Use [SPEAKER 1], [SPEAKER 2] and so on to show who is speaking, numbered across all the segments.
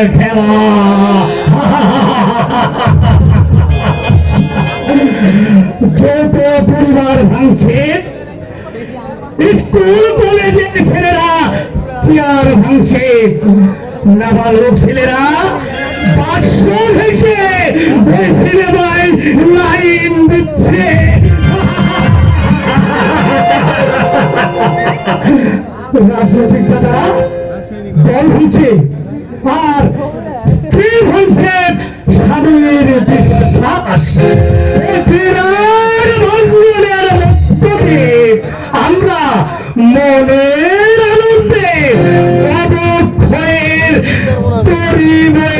[SPEAKER 1] আমার খেলা যত পরিবার ভাঙছে, স্কুল, কলেজের ছেলেরা চেয়ার ভাঙছে। নাবালক ছেলেরা লাইন দিচ্ছে। রাজনৈতিক দাদারা দল হয়েছে আর স্থির হয়েছেন স্বামীর বিশ্বাস। আমরা মনের আনন্দে অবক্ষয়ের
[SPEAKER 2] তরিময়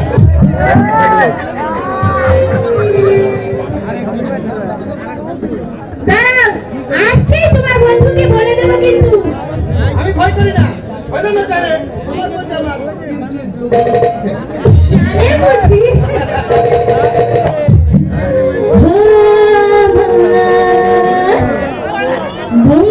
[SPEAKER 2] বউ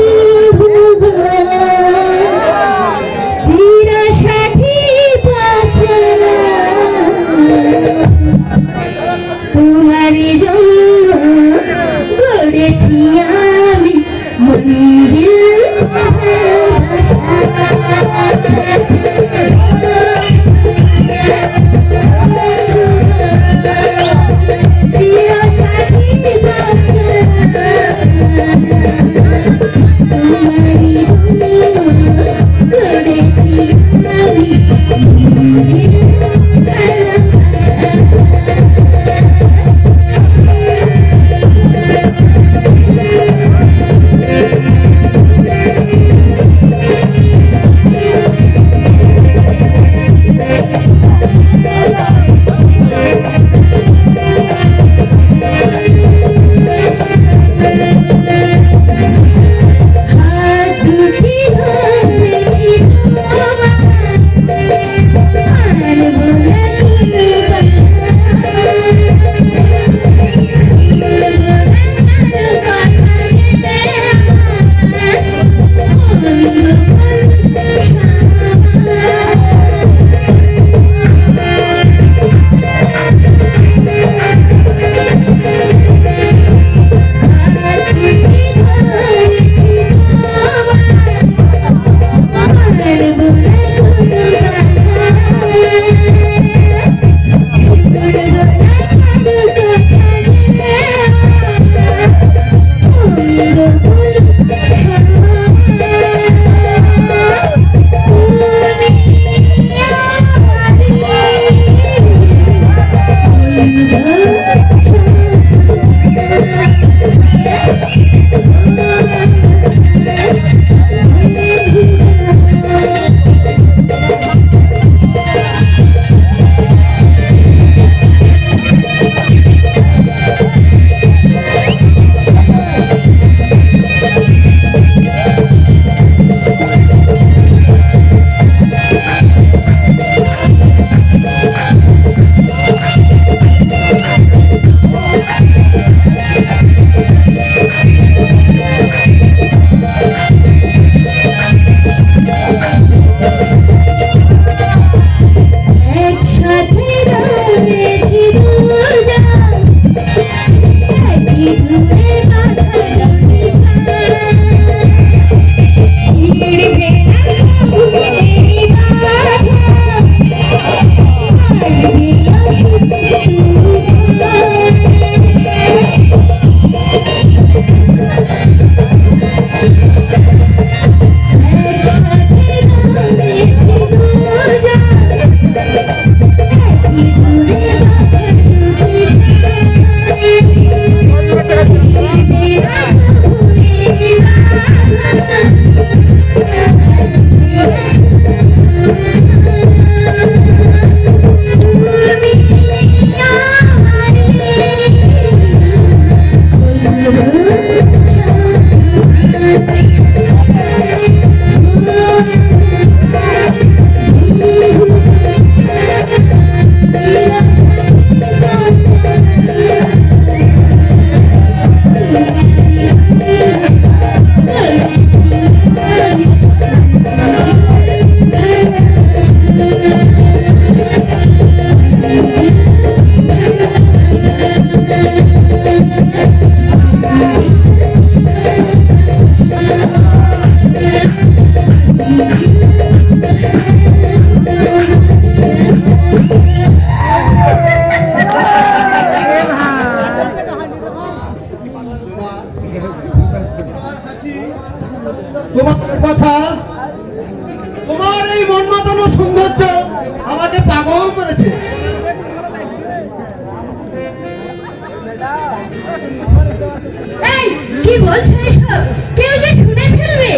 [SPEAKER 2] এই কি বলছো এসব কেউ যে শুনে ফেলবে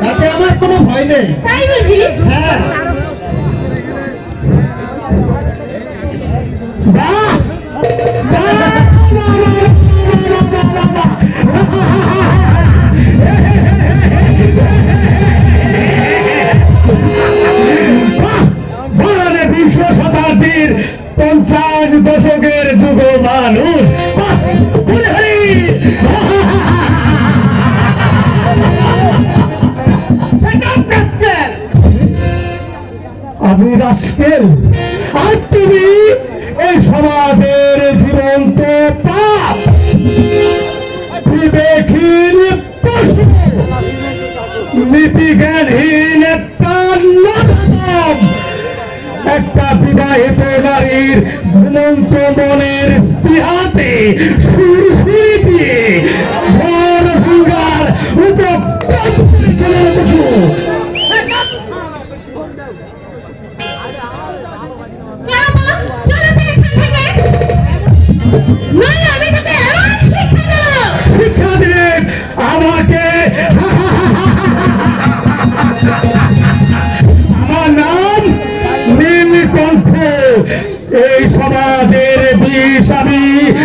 [SPEAKER 3] তাতে আমার কোনো ভয় নেই
[SPEAKER 2] তাই বুঝি
[SPEAKER 3] হ্যাঁ
[SPEAKER 1] বিংশ শতাব্দীর পঞ্চাশ দশকের যুগ মানুষ আপনি রাস্কেল আর তুমি এই সমাজের জীবন্ত পাপ বিবেকহীন পশু নীতিজ্ঞানহীন একটা একটা বিবাহিত নারীর ঘুমন্ত মনের স্পৃহাতে সুরসুরি দিয়ে ঘর ভাঙ্গার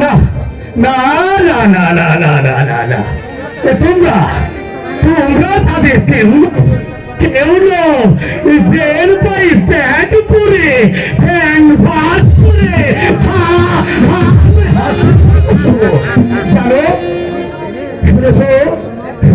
[SPEAKER 1] না তোমরা তোমরা কেউ কেউ জেল পাই প্যান্ট পরে প্যান্ট ভাত পরে জানো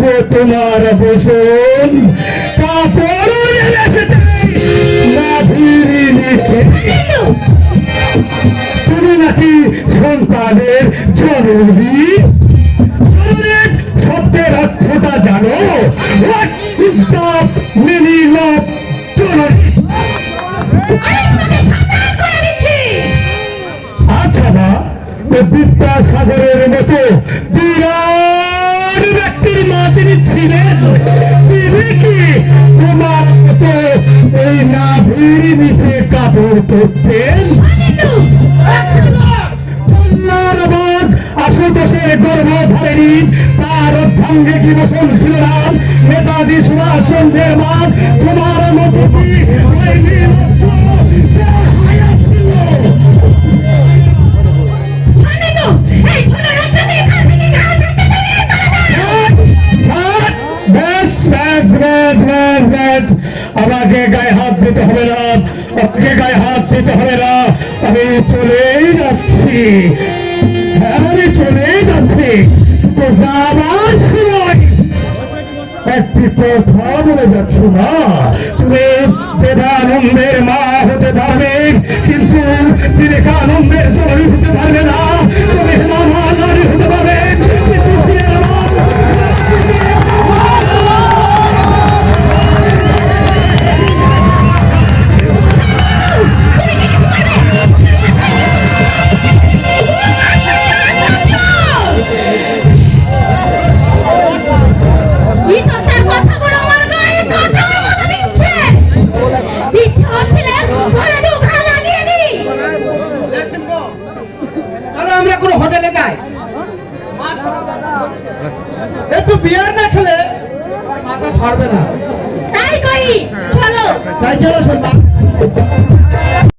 [SPEAKER 1] মাত্র তোমার বসন। তুমি নাকি সন্তানের জরুরি শব্দের অর্থটা জানো? আচ্ছা মা বিদ্যাসাগরের মতো বিরাট ব্যক্তির মা তার অর্ধাঙ্গে কি বসন ছিল না? নেতাজি সুভাষ চন্দ্রের মা তোমার মতো আমাকে গায়ে হাত দিতে হবে না। আমাকে গায়ে হাত দিতে হবে না। আমি চলেই যাচ্ছি। হ্যাঁ, আমি চলেই যাচ্ছি। তো যাবার সময় একটি কথা বলে যাচ্ছি না। তুমি বেদানন্দের মা হতে পারবে কিন্তু বিবেকানন্দের জননী হতে পারবে
[SPEAKER 3] ছাড়বে না।
[SPEAKER 2] তাই করি চলো।
[SPEAKER 3] তাই চলো